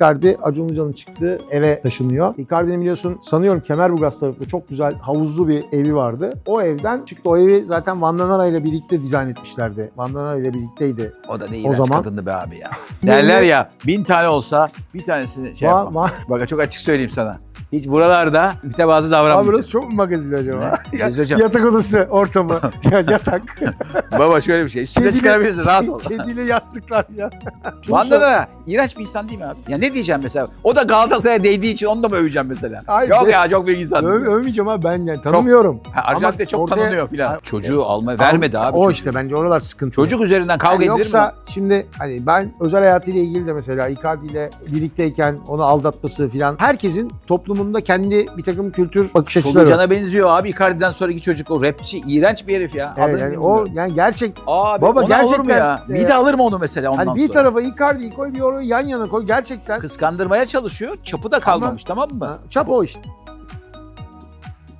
Icardi Acun Ilıcalı'nın çıktığı eve taşınıyor. Icardi'nin biliyorsun sanıyorum Kemerburgaz tarafında çok güzel havuzlu bir evi vardı. O evden çıktı. O evi zaten Van Danara ile birlikte dizayn etmişlerdi. Van Danara ile birlikteydi. O da ne iğrenç zaman- kadındı be abi ya. Derler ya bin tane olsa bir tanesini şey yapma. va- Bak çok açık söyleyeyim sana. Hiç buralarda mütevazı Abi davranmayacaksın. burası çok mu magazin acaba? Biz hocam- yatak odası ortamı. ya, yatak. Baba şöyle bir şey. Üstüne Kediyle- çıkarabilirsin rahat ol. Kediyle yastıklar ya. Şunu Van sor- Danara iğrenç bir insan değil mi abi? Ya ne diyeceğim mesela? O da Galatasaray'a değdiği için onu da mı öveceğim mesela? Hayır, Yok ya çok büyük insan. Öv, övmeyeceğim abi ben yani tanımıyorum. Ha, Arjantin'de çok ortaya- tanınıyor filan. Çocuğu alma vermedi abi. O çocuğu. işte bence oralar sıkıntı. Çocuk üzerinden kavga edilir yoksa mi? şimdi hani ben özel hayatıyla ilgili de mesela Icardi ile birlikteyken onu aldatması filan herkesin toplumunda kendi bir takım kültür bakış açıları var. Solucan'a benziyor abi. Icardi'den sonraki çocuk o rapçi iğrenç bir herif ya. Evet, Adını yani o bilmiyorum. yani gerçek Abi Baba ona olur mu gerçekten, ya? e, Mide alır mı onu mesela ondan hani bir sonra? tarafa Icardi'yi koy bir oraya yan yana koy gerçekten Kıskandırmaya çalışıyor. Çapı da kalmamış tamam mı? Ha, çap o işte.